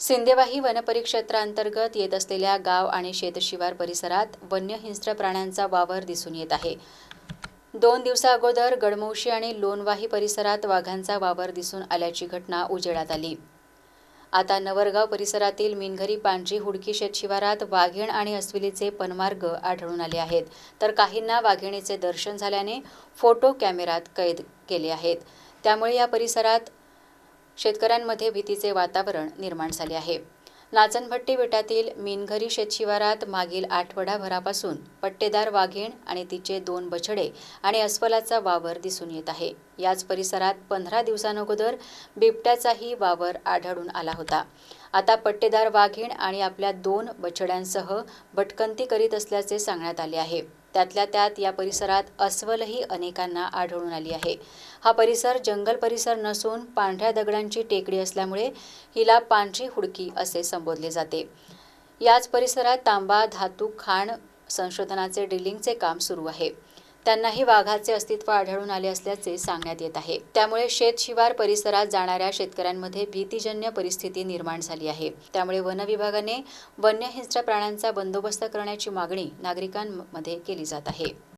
सिंदेवाही वनपरिक्षेत्रांतर्गत येत असलेल्या गाव आणि शेतशिवार परिसरात वन्य हिंस्र प्राण्यांचा वावर दिसून येत आहे. दोन दिवसाअगोदर गडमौशी आणि लोणवाही परिसरात वाघांचा वावर दिसून आल्याची घटना उजेडात आली. आता नवरगाव परिसरातील मिनघरी पांढरी हुडकी शेतशिवारात वाघीण आणि अस्विलीचे पनमार्ग आढळून आले आहेत. तर काहींना वाघिणीचे दर्शन झाल्याने फोटो कॅमेरात कैद केले आहेत. त्यामुळे या परिसरात शेतकऱ्यांमध्ये भीतीचे वातावरण निर्माण झाले आहे. नाचनभट्टी बेटातील मिनघरी शेतशिवारात मागील आठवडाभरापासून पट्टेदार वाघीण आणि तिचे दोन बछडे आणि अस्वलाचा वावर दिसून येत आहे. याच परिसरात पंधरा दिवसांअगोदर बिबट्याचाही वावर आढळून आला होता. आता पट्टेदार वाघीण आणि आपल्या दोन बछड्यांसह भटकंती करीत असल्याचे सांगण्यात आले आहे. त्यातल्या त्यात या परिसरात अस्वलही अनेकांना आढळून आली आहे. हा परिसर जंगल परिसर नसून पांढऱ्या दगडांची टेकडी असल्यामुळे हिला पांढरी हुडकी असे संबोधले जाते. याच परिसरात तांबा धातू खाण संशोधनाचे ड्रिलिंगचे काम सुरू आहे. त्यांनाही वाघाचे अस्तित्व आढळून आले असल्याचे सांगण्यात येत आहे. त्यामुळे शेतशिवार परिसरात जाणाऱ्या शेतकऱ्यांमध्ये भीतीजन्य परिस्थिती निर्माण झाली आहे. त्यामुळे वन विभागाने वन्य हिंस्र प्राण्यांचा बंदोबस्त करण्याची मागणी नागरिकांमध्ये केली जात आहे.